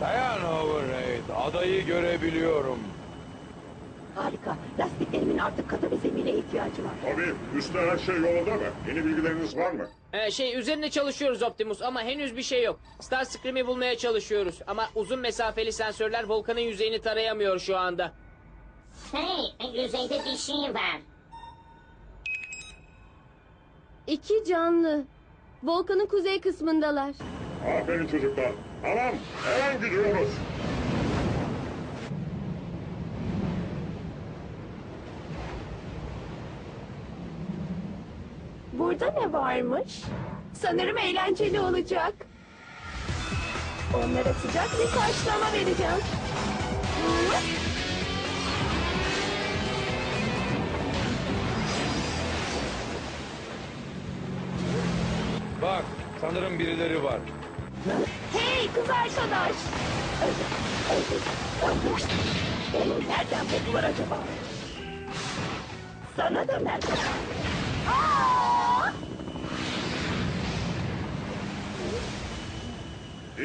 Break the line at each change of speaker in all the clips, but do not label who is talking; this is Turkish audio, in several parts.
Dayan Overraid. Adayı görebiliyorum.
Harika. Lastiklerimin artık katı bir zemine ihtiyacı var.
Tabii, üstte her şey yolunda mı? Yeni bilgileriniz var mı?
Ee, şey üzerinde çalışıyoruz Optimus ama henüz bir şey yok. Starscream'i bulmaya çalışıyoruz ama uzun mesafeli sensörler volkanın yüzeyini tarayamıyor şu anda.
Hey, yüzeyde bir şey var.
İki canlı. Volkanın kuzey kısmındalar.
Aferin çocuklar. Tamam, hemen gidiyoruz.
Burada ne varmış? Sanırım eğlenceli olacak. Onlara sıcak bir karşılama vereceğim.
Bak sanırım birileri var.
Hey kız arkadaş! Onu nereden buldular acaba? Sana da merhaba.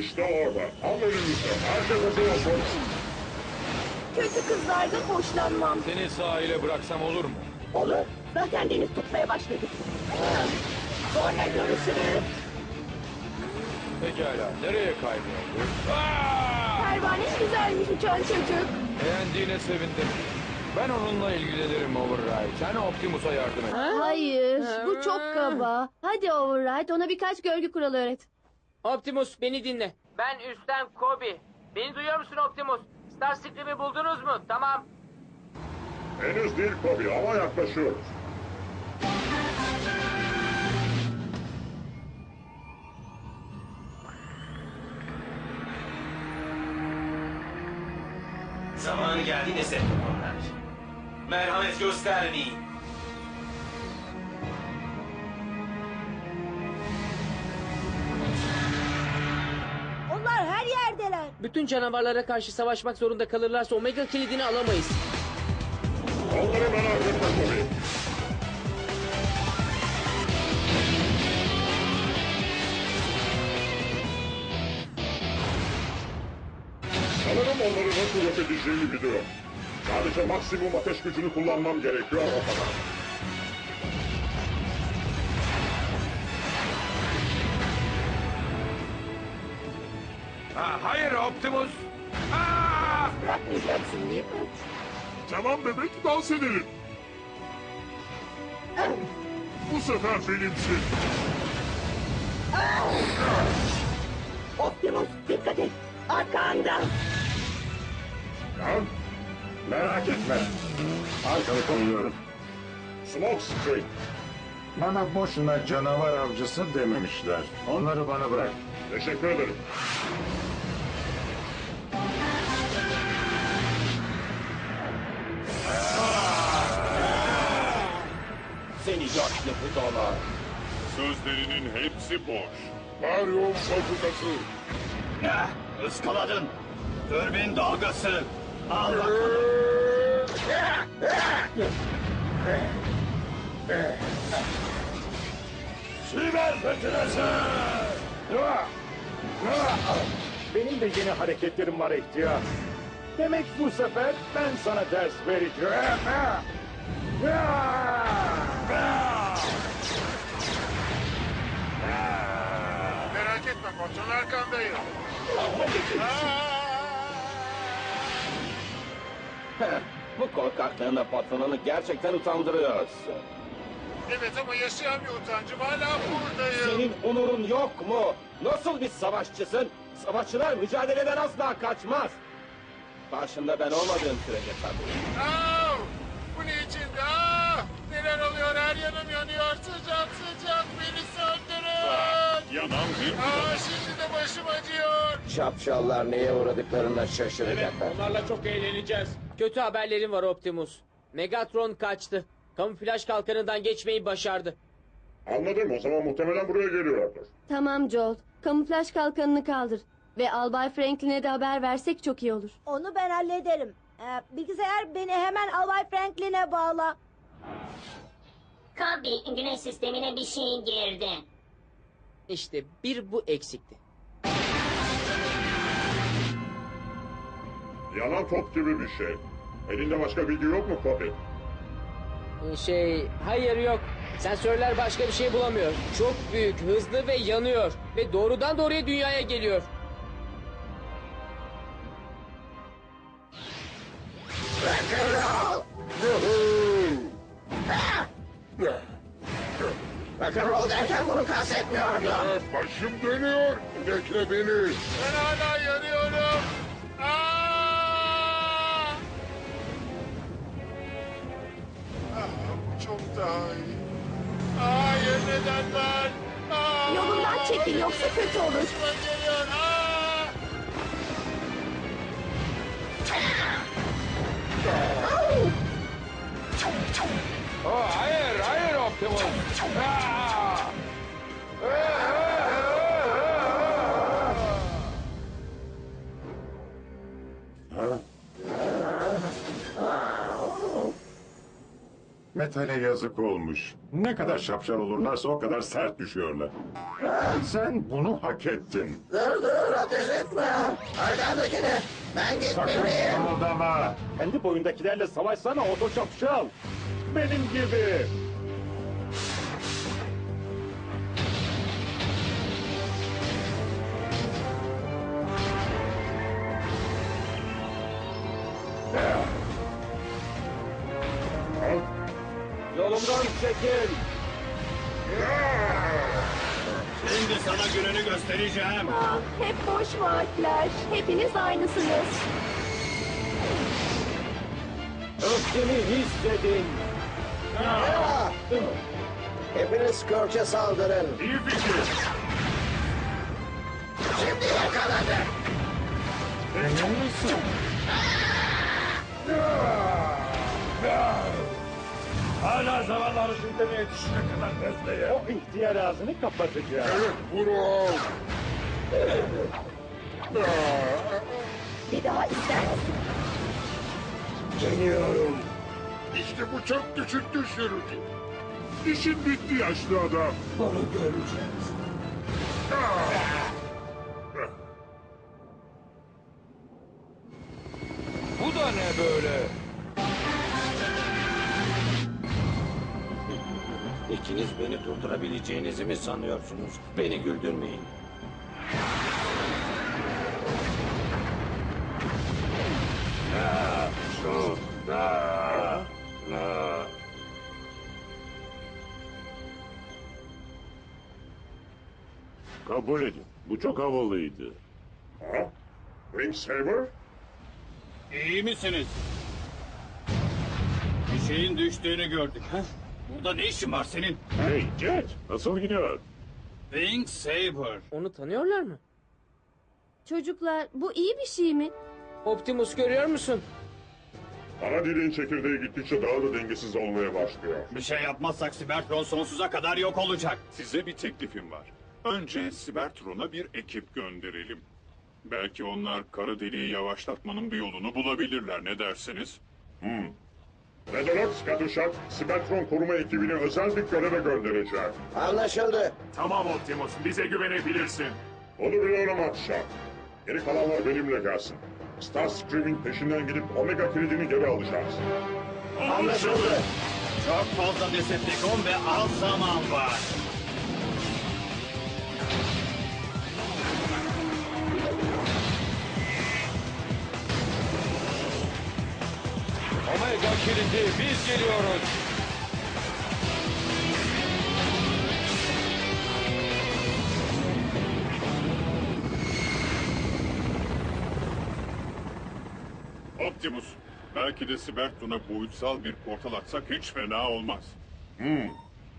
İşte orada, tam önümüzde. Herkes hazır olsun.
Kötü kızlardan hoşlanmam.
Seni sahile bıraksam olur mu?
Olur. Zaten deniz tutmaya başladık. Sonra görüşürüz.
Pekala. Nereye kayboldu? Aa!
Pervane güzelmiş uçan çocuk.
Beğendiğine sevindim. Ben onunla ilgilenirim Override. Sen Optimus'a yardım et.
Hayır, bu çok kaba. Hadi Override, ona birkaç görgü kuralı öğret.
Optimus beni dinle. Ben üstten Kobe. Beni duyuyor musun Optimus? Starscream'i buldunuz mu? Tamam.
Henüz değil Kobi ama yaklaşıyoruz.
Zamanı geldi Decepticonlar. Merhamet göstermeyin.
Onlar her yerdeler.
Bütün canavarlara karşı savaşmak zorunda kalırlarsa Omega kilidini alamayız.
Onları merak onları nasıl yok edeceğimi biliyorum. Sadece maksimum ateş gücünü kullanmam gerekiyor o kadar.
Ha, hayır Optimus. Aa!
Bırakmayacaksın değil mi?
Tamam bebek dans edelim. Bu sefer benimsin.
Optimus dikkat et. Arkanda.
Tamam. Merak etme. Arkanı koruyorum. Smoke Screen.
Bana boşuna canavar avcısı dememişler. Onları bana bırak.
Teşekkür ederim.
Seni yaşlı budala.
Sözlerinin hepsi boş. Mario politikası.
Ah, ıskaladın. Türbin dalgası. Al bakalım.
Siber fırtınası.
Benim de yeni hareketlerim var ihtiyar. Demek bu sefer ben sana ders vereceğim.
Merak etme patron arkandayım.
Bu korkaklığına patronunu gerçekten utandırıyorsun.
Evet ama yaşayan bir utancım hala buradayım.
Senin onurun yok mu? Nasıl bir savaşçısın? Savaşçılar mücadeleden asla kaçmaz. Karşında ben olmadığım sürece tabii.
Aa, bu ne içinde? Aa, neler oluyor? Her yanım yanıyor. Sıcak sıcak beni söndürün. Yanan bir Aa, şimdi de başım acıyor.
Şapşallar neye uğradıklarına şaşıracaklar.
Onlarla çok eğleneceğiz. Kötü haberlerim var Optimus. Megatron kaçtı. Kamuflaj kalkanından geçmeyi başardı.
Anladım o zaman muhtemelen buraya geliyordur.
Tamam Joel, kamuflaj kalkanını kaldır. Ve Albay Franklin'e de haber versek çok iyi olur.
Onu ben hallederim. Ee, bilgisayar beni hemen Albay Franklin'e bağla.
Kobe, güneş sistemine bir şey girdi.
İşte bir bu eksikti.
Yanan top gibi bir şey. Elinde başka bilgi yok mu Kobi?
Şey, hayır yok. Sensörler başka bir şey bulamıyor. Çok büyük, hızlı ve yanıyor. Ve doğrudan doğruya dünyaya geliyor.
Rock'n'roll derken bunu kastetmiyordum.
Başım dönüyor. Bekle beni.
Ben hala yanıyorum. Aa! Ah, bu çok daha iyi. Hayır neden ben? Aa!
Yolundan çekil yoksa kötü olur.
Düşman geliyor. Aa!
Metale yazık olmuş. Ne kadar şapşal olurlarsa o kadar sert düşüyorlar. Sen bunu hak ettin.
Dur dur ateş etme. Arkandakini. Ben
Sakın
gitmeliyim.
kımıldama.
Kendi boyundakilerle savaşsana oto şapşal. Benim gibi.
Yolumdan çekil.
Şimdi sana gününü göstereceğim.
Ah, hep boş vaatler. Hepiniz aynısınız.
Öfkeni hissedin. Hepiniz Scourge'e saldırın.
İyi fikir.
Şimdi yakaladı.
Emin misin?
Hala zavallı arışın yetişene kadar bekleye. O ihtiyar ağzını kapatacağım.
Evet Buro.
Bir daha ister misin?
Deniyorum. İşte bu çok düşük düşürücü. İşin bitti yaşlı adam.
Bunu göreceğiz.
Bu
İkiniz beni durdurabileceğinizi mi sanıyorsunuz? Beni güldürmeyin.
Kabul edin. Bu çok havalıydı. Ha? Ring Saber?
İyi misiniz? Bir şeyin düştüğünü gördük. Ha? Burada ne işin var senin?
Hey Jet, nasıl gidiyor?
Wing Saber.
Onu tanıyorlar mı?
Çocuklar, bu iyi bir şey mi?
Optimus görüyor musun?
Ana dilin çekirdeği gittikçe daha da dengesiz olmaya başlıyor.
Bir şey yapmazsak Cybertron sonsuza kadar yok olacak.
Size bir teklifim var. Önce Cybertron'a bir ekip gönderelim. Belki onlar kara deliği yavaşlatmanın bir yolunu bulabilirler. Ne dersiniz?
Redolox Katuşak, Cybertron koruma ekibini özel bir göreve gönderecek.
Anlaşıldı.
Tamam Optimus, bize güvenebilirsin. Onu biliyorum Akşam. Geri kalanlar benimle gelsin. Starscream'in peşinden gidip Omega kilidini geri alacağız.
Anlaşıldı.
Çok fazla Decepticon ve az zaman var.
Omega kilidi biz geliyoruz.
Optimus, belki de Cybertron'a boyutsal bir portal atsak hiç fena olmaz.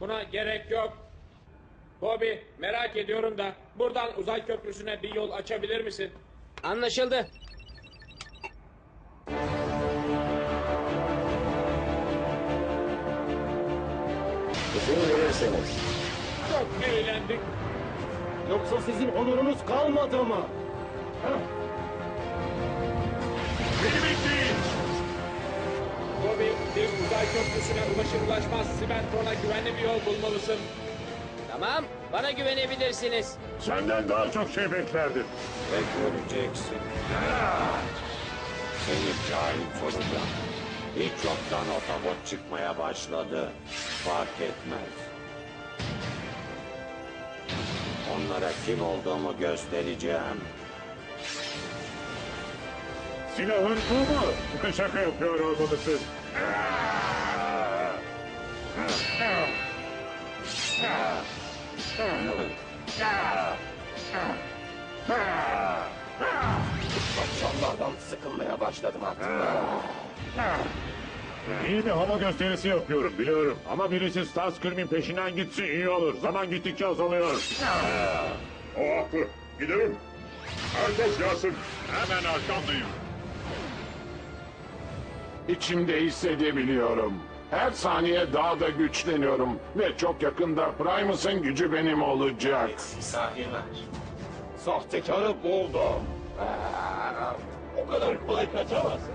Buna gerek yok. Bobby merak ediyorum da buradan uzay köprüsüne bir yol açabilir misin?
Anlaşıldı.
Verirseniz.
Çok eğlendik.
Yoksa sizin onurunuz kalmadı mı?
Bobby bir uzay köprüsüne ulaşır ulaşmaz Sibertron'a güvenli bir yol bulmalısın.
Tamam, bana güvenebilirsiniz.
Senden daha çok şey beklerdim.
Ve göreceksin.
Seni cahil çocuklar. Hiç yoktan otobot çıkmaya başladı. Fark etmez. Onlara kim olduğumu göstereceğim.
Silahın bu mu? Şaka yapıyor olmalısın.
Akşamlardan sıkılmaya başladım artık.
İyi bir hava gösterisi yapıyorum biliyorum. Ama birisi Starscream'in peşinden gitsin iyi olur. Zaman gittikçe azalıyor.
O haklı. Gidelim. Herkes gelsin.
Hemen arkandayım.
İçimde hissedebiliyorum. Her saniye daha da güçleniyorum. Ve çok yakında Primus'un gücü benim olacak.
Misafirler. Sahtekarı buldum. Aa, O kadar kolay kaçamazsın.